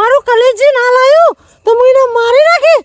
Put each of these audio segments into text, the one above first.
મારું કલેજી ના લાયો? તો હું એને મારી નાખી?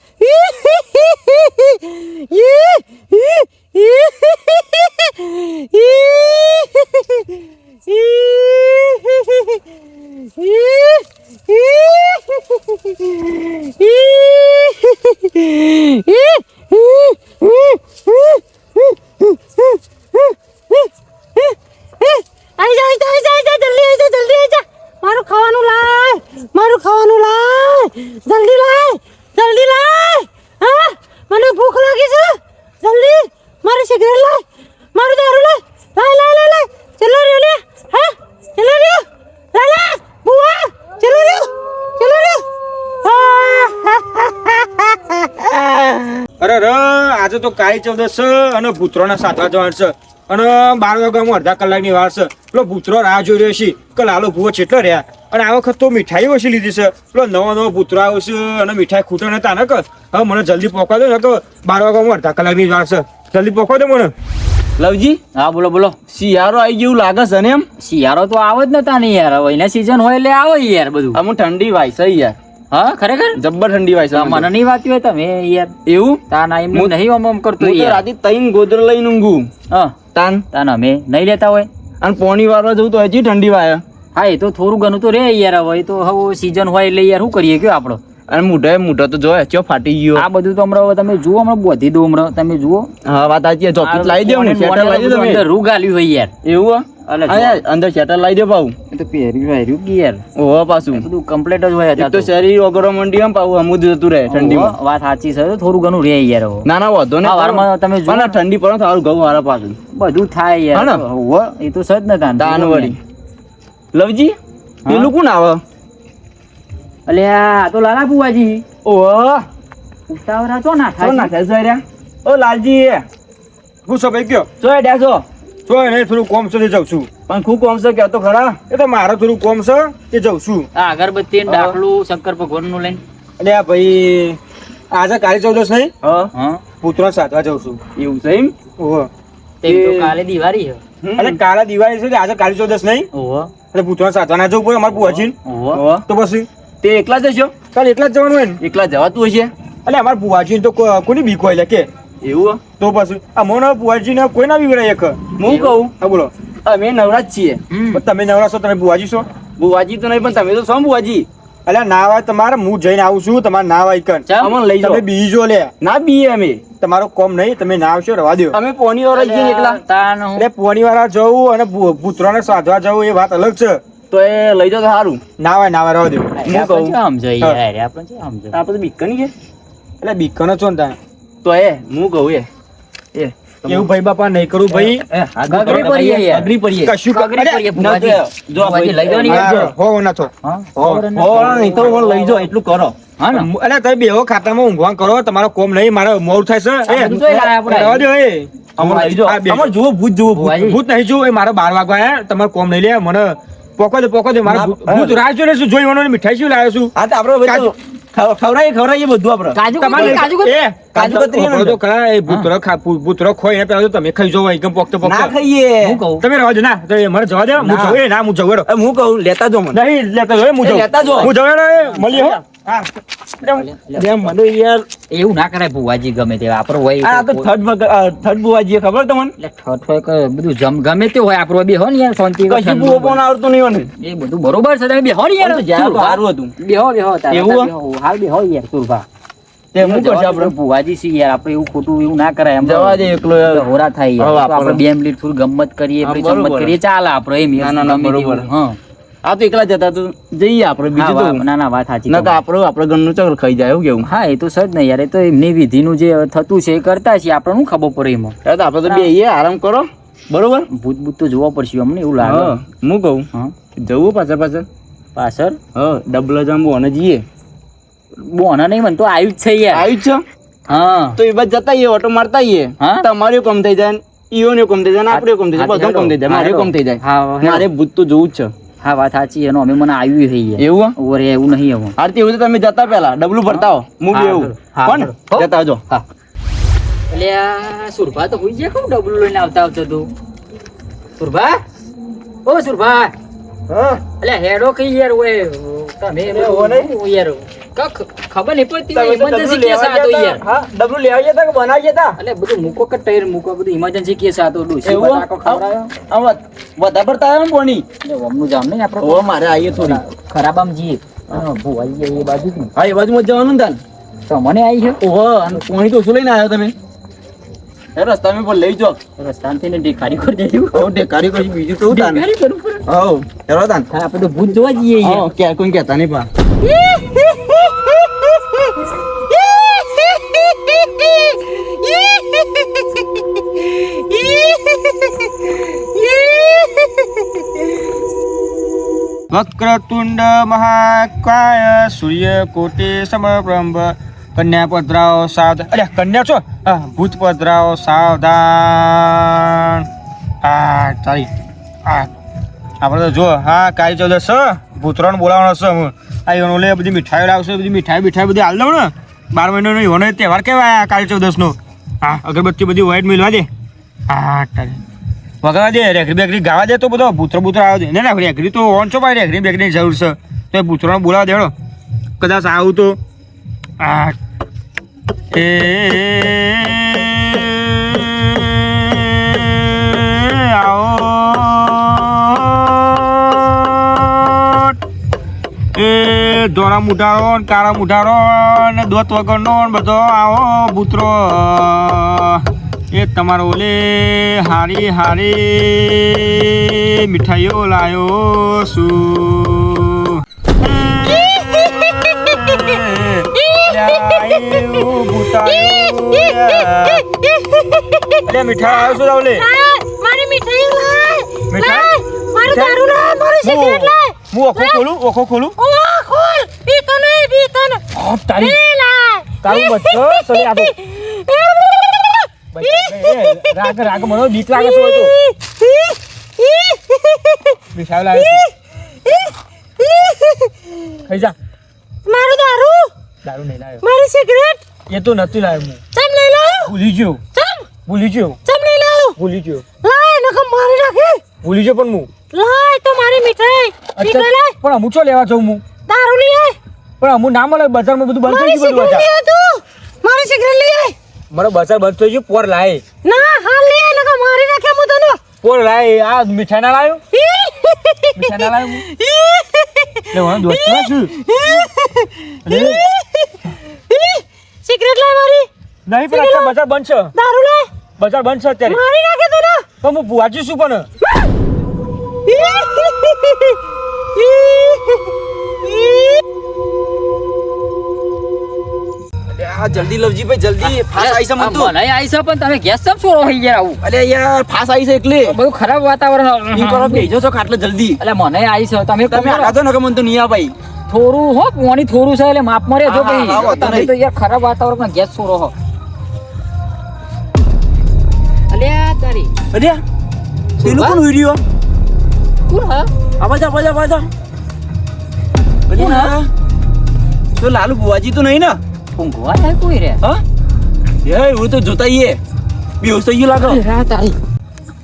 આઈ જા આઈ જા આઈ જા જલ્દી આઈ જા જલ્દી આઈ જા મારું ખાવાનું લાય મારું ખાવાનું લાય જલ્દી લાય જલ્દી લાય હા મને ભૂખ લાગી છે જલ્દી મારી સિગરેટ લાય મારું દારૂ લાય લાય લાય લાય લાય ચલો રહ્યો લે હા ચલો રહ્યો લાય લાય બુઆ ચલો રહ્યો ચલો રહ્યો અરે ર આજે તો કાળી ચૌદસ છે અને ભૂતરોના સાતવા જવાનું છે. અને બાર વાગ્યામાં અડધા કલાકની વાર છે. પેલો ભૂતરો રાહ જોઈ રહ્યો છે કે લાલો ભૂવો છેટલો રહ્યા. અને આ વખત તો મીઠાઈ ઓછી લીધી છે. પેલો નવો નવો ભૂતરો આવ્યો છે અને મીઠાઈ ખૂટે નતા ને કે હવે મને જલ્દી પહોંચવા દો ને કે બાર વાગ્યામાં અડધા કલાકની વાર છે. જલ્દી પહોંચવા દો મને. લવજી હા બોલો બોલો. શિયાળો આવી ગયું લાગે છે ને એમ? શિયાળો તો આવે જ નતા ને યાર. હવે એના સીઝન હોય એટલે આવે યાર બધું. અમુક ઠંડી વાય છે યાર. હા ખરેખર? જબ્બર ઠંડી વાય છે મને નહીં વાત હોય તમે યાર એવું? તાન એમ હું- નહીં ઓમ ઓમ કરતો યાર. રાતે તઈન ગોદર લઈને ઊંઘું. હા. તાન? તાન અમે નહીં લેતા હોય. અને પોણી વારવા જવું તો હજી ઠંડી વાય. હા એ તો થોડું ઘણું તો રે યાર હવે તો હવે સીઝન હોય એટલે યાર શું કરીએ કયો આપણો અને મોઢે મોઢો તો જોયે ચો ફાટી ગયો. આ બધું તો હમણાં તમે જુઓ હમણાં બોધી દો હમણાં તમે જુઓ. હા વાત સાચી જોકેટ લાવી દો ને મોડે લાવી દો તમે રૂ ગાલ્યું હોય યાર. એવું હા? અંદર શેટર લાવી દો પાઉં એ તો પહેર્યું પહેર્યું ગિયર. ઓહો પાછું. બધું કમ્પ્લીટ જ હોય તો તો. શરીર ઓગળો મંડી એમ પાછું અમુદ જતું રહે ઠંડીમાં. વાત સાચી છે. થોડું ઘણું રહે યાર. ના ના વાંધો ને વારમાં તમે જો ના ઠંડી પડે સારું ઘઉં વાળા પાછું. બધું થાય યાર. હા ને? હોવે, એ તો સજ ને તાન. વળી. લવજી પેલું કોણ આવે? અલે આ તો લાલા બુવાજી ઓહો. ઉતાવરા છો ના થાય છે રે ઓ લાલજી હું ભાઈ ગયો. શું હેડ્યા જો એને થોડું કોમ છે જઉં છું. પણ ખૂબ કોમ છે? કહેતો ખરા. એ તો મારે થોડું કોમ છે તે જઉં છું. આ અગરબત્તી ને ડાકલું શંકર ભગવાનનું લઈને. અરે આ ભાઈ આજે કાળી ચૌદસ નહીં? હા. હા. ભૂતરો સાતવા જાઉં છું. એવું છે એમ? ઓહો. તે તો કાલે દિવાળી છે. અરે કાળા દિવાળી છે તે આજે કાળી ચૌદસ નહીં? ઓહો. એટલે પુત્ર સાધવા ના જવું પડે અમારે બુવાજી ઓહો. તો પછી? તે એકલા જ હશો? કાલે એકલા જ જવાનું હોય ને? એકલા જવાતું હશે? એટલે અમારે બુવાજી તો કોની બીક હોય લે કે? એવું તો પછી આ મોનો બુવાજી ને કોઈ ના બીવડાય એક? હું કહું? હા બોલો. અમે નવરાજ છીએ. તમે નવરા છો તમે બુવાજી છો? બુવાજી તો નહીં પણ તમે તો છો બુવાજી અલે ના હોય તમારે હું જઈને આવું છું તમારે ના હોય કન અમને લઈ તમે બીજો લે. ના બીએ અમે. તમારો કોમ નહીં તમે ના આવશો રવા દો અમે પોની વાળા જઈએ એકલા. તાન એટલે પોણી વાળા જવું અને ભૂતરાને સાધવા જવું એ વાત અલગ છે. તો એ લઈ જાઓ તો સારું ના હોય ના હોય રવા દો હું કહું. આપણે શું યાર આપણે શું આપણે બીકની છે? એટલે બીકનો છો ને તાને તો એ હું કહું એ. એ એવું ભાઈ બાપા નહીં કરું ભાઈ. ગગરી પડીએ. અઘરી પડીએ. કશું અરે, પડીએ ભુવાજી. જો ભાઈ લઈ જવાની હા. હો ના છો હો? હો, નહીં તો મને લઈ જો એટલું કરો. હા ને? અલ્યા તમે બેહો ખાતામાં ઊંઘવાન કરો તમારો કોમ નહીં મારો મોર થાય છે. રવા દો એ. અમારે જાઓ. જુઓ ભૂત જુઓ ભૂત. ભૂત નહીં એ મારે બાર વાગવા આયા તમારે કોમ નહીં લે. મને પોકો દે પોકો દે. મારા ભૂત- રાહ જોઈ છું જોઈ વાનો મીઠાઈ શું લાવ્યો છું? હા તો આપણે કાજુ. બધું ખવ- ખવડાવીએ ખવડાવીએ બધું આપણે કાજુ કાજુ એ, કાજુ કતરી તો ખરા એ ભૂતરો ખા ભૂ- ભૂતરો ખોઈ ને પેલા તો તમે ખાઈ જોવો એકદમ પોકતો ના પોકતો હું કહું? તમે રહેવા દો ના તો મને જવા દે હું. જવું ના હું કહું લેતા જો મને. નહીં લેતા જો હું એ જવું. લેતા જો. હું. એવું ના કરાય ભુવાજી ગમે તે આપણો હોય આ તો થર્ડ થર્ડ બુવાજી ખબર તમને? એટલે ઠઠ હોય બધું જમ ગમે તે હોય આપણો બે હો ને યાર શાંતિ કશું બુવો પણ આવડતું નહીં મને એ બધું બરોબર છે તમે બેહો ને યાર. પણ તો જ્યાં તો સુરભા. સારું હતું. બેહો બેહો તારા એવું? તારા બેહો. હાલ યાર સુરભા. તે હું કરશે આપણે? ભુવાજી છીએ યાર આપણે એવું ખોટું એવું ના કરાય એમ જવા દે એકલો હોરા થાય યાર. આપણે આપણે- બે મિનિટ થોડી ગમત કરીએ ગમત કરીએ ચાલે આપણે એમ ના. બરોબર. હા. આ તો એકલા જતા તો જઈએ આપણે બીજું ના ના વાત સાચી ના આપણો આપણો ઘરનું ચકલ ખાઈ જાય એવું કેવું? હા એ તો સજ ને યાર એ તો એમની વિધિનું જે થતું છે એ કરતા છીએ. આપણે શું ખબર પડે એમાં? તો આપણે તો બે આરામ કરો બરોબર? ભૂત ભૂત તો જોવા પડશે અમને એવું લાગે. હું કહું જવું પાછળ પાછળ? પાછળ? હ ડબલ જાંબુ અને જઈએ. બોના નહીં મને તો આવ્યું જ છે યાર. આવ્યું જ છે? હા. તો એ બાદ જતા આવીએ ઓટો મારતા આવીએ હા? તમારે કમ થઈ જાય ઈઓને કમ થઈ જાય આપણે કમ થઈ જાય બધું કમ થઈ જાય મારે કમ થઈ જાય. હા, મારે ભૂત તો જોવું જ છે. હા વાત સાચી એનો અમે મને આવ્યું થઈ એવું? ઓરે એવું નહીં એવું આરતી એવું તો તમે જતા પહેલા. ડબલું ભરતા હો. હું બી હા, એવું કોણ? જતા આવજો. હા. એટલે આ સુરભા તો હોઈ જાય કેમ ડબલું લઈને આવતા આવતો તું સુરભા? ઓ સુરભા! હા? અલ્યા હેડો કઈ યાર ઓય તમે અલ્યા, હો નહીં? યાર. ખબર નહીં પડતી તમે ઇમરજન્સી કેસ હતો યાર. હા ડબલું લેવા ગયા તા કે બનાવી ગયા તા અલ્યા બધું મૂકો કે ટાયર મૂકો બધું ઇમરજન્સી કેસ હતો ડોસી એવું? આખો ખવડાયો. વધારે પડતા આવ્યો ને પોણી એટલે ઓમનું જામ નહીં આપણો. ઓ મારે આવીએ થોડી. ખરાબ આમ જીએ. ભુવાઈ જાય એ બાજુ થી હા એ બાજુમાં મત જવાનું તાન. તો મને આવી છે ઓહો અને પોણી તો શું લઈને આવ્યો તમે. એ રસ્તામાં પણ લઈ જાઓ. રસ્તાથી ને ઢેકારી કરી દેજો. ટેકારી પછી બીજું તો ઢેકારી કરવું પડે. હો હેરો તાન હા, આપણે તો ભૂત જોવા જઈએ યાર. હો કે કોઈ કહેતા નહીં પા વક્રતુંડ મહાકાય સૂર્ય કોટી સમપ્રભ કન્યા પધરાઓ સાવધાન અરે કન્યા છો હા, ભૂત પધરાઓ સાવધાન હા ચાલી હા આપણે તો જો, હા કાળી ચૌદસ છે. ભૂતરાને બોલાવવાનો છે હું આ ઈવનો લે, બધી મીઠાઈઓ લાવશે, બધી મીઠાઈ મીઠાઈ બધી હાલ દઉં ને. બાર મહિનાનો ઈવનો તહેવાર કહેવાય આ કાળી ચૌદસનો. હા, અગરબત્તી બધી વ્હાઈટ મિલવા દે હા ચાલી વગાડવા દે રેખડી બેકરી ગાવા દે તો બધો, ભૂતરો ભૂતરો આવે દે. ના ના તો ઓન છો ભાઈ રેખડી બેકરીની જરૂર છે. તો એ ભૂતરોને બોલાવા દેડો. કદાચ આવું તો. આ એ. ધોળા મુઢારો ને કાળા મુઢારો ને દોત વગરનો ને બધો આવો ભૂતરો. એ તમારો ઓલે હારી હારી મીઠાઈઓ લાયો છું. મીઠાઈ આવ્યો છું રાવલે. મારી મીઠાઈ લાય. મીઠાઈ? મારું દારૂ લાય મારું સિગરેટ લાય હું ઓખો ખોલું? ઓખો ખોલું? ઓ ખોલ પીતો નહીં પીતો નહીં તારી તારું બચ્ચો સોરી આ તો રાગ રાગ મને બીક લાગે છે તો. વિશાલ લાગે છે. ખાઈ જા. મારું દારૂ? દારૂ નહીં લાવ્યો. મારી સિગરેટ? એ તો નથી લાવ્યો હું. ચમ લઈ લાયો ભૂલી ગયો. ચમ. ભૂલી ગયો. ચમ લઈ લાયો ભૂલી ગયો. લાય નકમ મારી નાખે. ભૂલી ગયો પણ હું. લાય તો મારી મીઠાઈ. મીઠાઈ લાય. પણ અમુક ચો લેવા જાઉં હું? દારૂ લઈ આય. પણ અમુક ના મળે બજારમાં બધું બંધ થઈ ગયું બધું લઈ બજાર મારે સિગરેટ લઈ આય. મારો બજાર બંધ થઈ ગયું પોર લાય. ના હાલ લઈ આય નકમ મારી નાખે મુ તને. પોર લાય આ મીઠાઈ ના લાવ્યો મીઠાઈ ના લાવ્યો હું? લે હું દોસ્ત ના છું સિગરેટ લાય મારી. નહીં પણ અત્યારે બજાર બંધ છે. દારૂ લાય. બજાર બંધ છે અત્યારે. મારી નાખે તને. તો હું ભુવાજી છું પણ. જલ્દી લવજી ભાઈ જલ્દી. ફાસ આવી છે મંતુ મને આવી છે પણ તમે ગેસ સબ છોડો હોય ગયા આવું? અરે યાર ફાસ આવી છે એટલે. બહુ ખરાબ વાતાવરણ ઈ કરો ભેજો છો ખાટલે જલ્દી. એટલે મને આવી છે તમે તમે કરો. ન કે મંતુ તો નહીં આ ભાઈ? થોડું હો પાણી થોડું છે એટલે માપ મરે જો હા, હા, હા, ભાઈ તમે તો યાર ખરાબ વાતાવરણ ગેસ છોડો હો. અલ્યા તારી. અરે પેલું કોણ વિડિયો કોણ? હા? આવાજ આવાજ આવાજ તો લાલુ બુવાજી તો નહીં ને? ઊંઘવા થાય કોઈ રે? હા? એ હું તો જોતા ઈએ બેહોશ થઈ ગયો લાગો. અરે આ તારી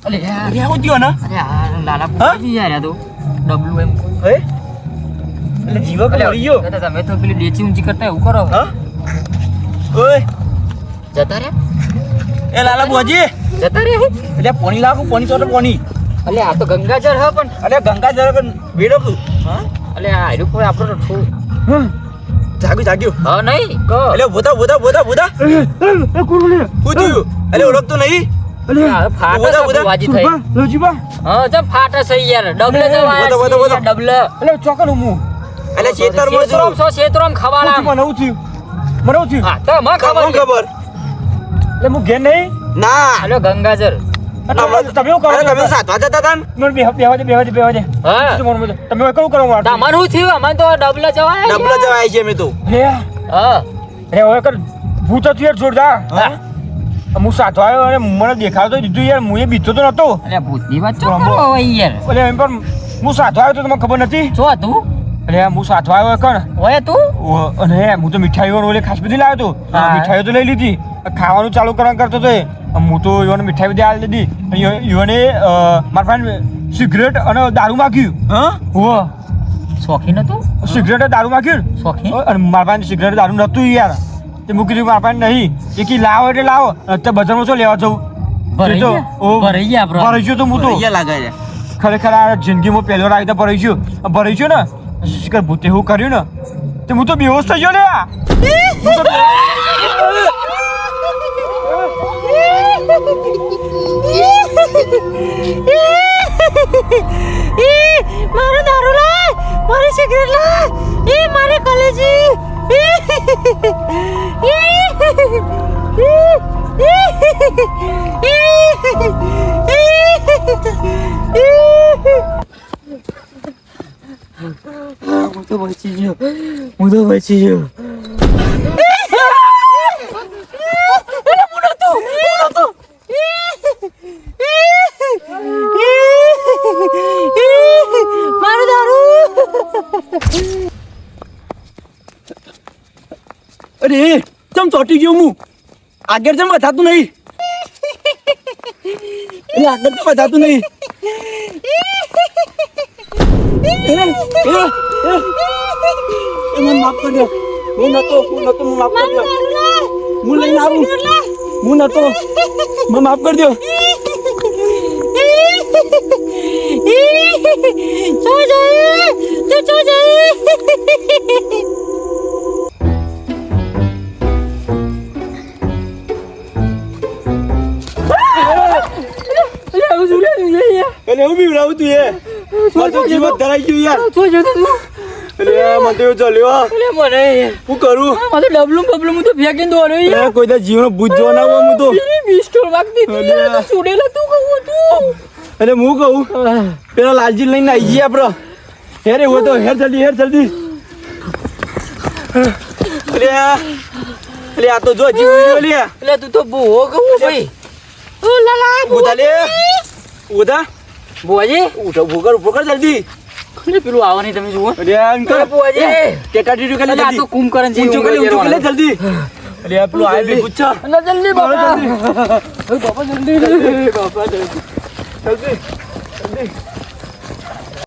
અલે યાર. આવું થયો ને. અરે આ લાલા બુવાજી યાર તો? W M. હે? એટલે જીવક મરી ગયો. તમે તો પેલી ડેચી ઊંચી કરતા એવું કરો. હા? ઓય. જતા રે એ લાલા બુવાજી જતા રે એટલે પોણી લાગુ પોણી તો પોણી. અલે આ તો ગંગાજળ હ પણ. અરે ગંગાજળ પણ બેડો તું હા? અલે આ આયરું કોઈ આપણો તો ઠો- જાગ્યું જાગ્યું હા નહીં ક. એટલે બોધા બોધા બોધા બોધા કોણ લે થયું? એટલે ઓળખતો નહીં? આ ફાટે ઊભા, છે થઈ લોજીબા હા જમ ફાટે છે યાર ડબલે એ, જવાય વધો, વધો, વધો. ડબલે. એટલે ચોકન હું? એટલે ખેતરમાં શેતરોમ છો શેતરોમ ખવાડા મને એવું થયું. મને એવું થયું? હા તો મને ખબર એટલે હું ઘેર નહીં? ના. હાલો ગંગાજળ. એટલે તમે એવું કરો તમે સાતવા જતા હતા મને બેવા દે બેવા દે બેવા દે હા તમે હવે કરો મારું તમારું શું થયું અમને તો ડબલે જવાય ડબલા જવાય છે અમે તો લે હા રે હવે કર ભૂત હતું યાર જોરદાર હા? સાચો આવ્યો અને મને દેખાડો દીધું યાર હું એ બીતો તો નતો અલે ભૂતની વાત ચો કરો હોય યાર એટલે એમ પણ હું સાચો આવ્યો તો તમને ખબર નથી છો હતું એટલે હું સાચો આવ્યો કણ ઓય તું અને હું તો મીઠાઈઓ ઓલે ખાસ બધી લાવ્યો તો મીઠાઈઓ તો લઈ લીધી ખાવાનું ચાલુ કરવા કરતો તો. હું તો યુવાને મીઠાઈ બધી આલી દીધી. યુવાને મારા ફ્રેન્ડ સિગરેટ અને દારૂ માગ્યું. હા? હો શોખીન હતું? સિગરેટ અને દારૂ માગ્યું. શોખીન? અને મારા પાસે સિગરેટ દારૂ નહોતું યાર. તે મૂકી દીધું મારા પાસે નહીં. એ કી લાવો એટલે લાવો. અત્યારે બજારમાં શું લેવા જવું? ભરાઈ તો, ગયા? ભરાઈ ગયા ભરાઈ ગયો તો હું તો. લાગે છે. ખરેખર આ જિંદગીમાં પહેલો રાગ તો ભરાઈ ગયો. ભરાઈ ગયો ને? શિખર ભૂતે હું કર્યું ને? તે હું તો બેહોશ થઈ ગયો ને આ. હું તો બે- મારો દારૂ લાય મારી સિગરેટ લાય એ મારી કોલેજી હું તો બચી ગયો હું તો બચી ગયો મારું દારૂ અરે ચમ ચોટી ગયો હું આગળ જેમ વધાતું નહીં એ આગળ તો બતાતું નહીં મને માફ કરજો હું નતો હું નતો મને માફ કરજો હું લઈને આવું હું નતો મને માફ કરજો ચો જાય તું જાય એટલે હું બીવડાવું તું એ. મારું જીવન ધરાઈ ગયું યાર. શું જોતો તું? અરે મને તો ચાલ્યો અરે મને હું કરું? મારું ડબલું બબલું હું તો ફેંકી દોડ્યો યાર. કોઈ તો જીવન ભૂત જો ના હોય હું તો. પેલી વાગતી હતી યાર, તો કહું તું. અરે હું કહું પેલા લાલજી લઈને આવી ગયા આપડે. હેરે હું તો હેર જલ્દી હેર જલ્દી. અરે અરે આ તો જો જીવ લે. એટલે તું તો બહુ કહું ભાઈ. ઓ લાલા ઉધા લે ઉધા બોજી ઉઠો ભૂકર ભૂકર જલ્દી. એટલે પેલું આવા નહીં તમે જુઓ. અરે અંકલ બુઆજી. ટેટા ટીટુ કે આ તો કુંભકરણ જેવી ઊંચો કે. જલ્દી? અરે પેલું આય બી પૂછો ના જલ્દી બાપા. જલ્દી. બાપા જલ્દી. બાપા જલ્દી જલ્દી.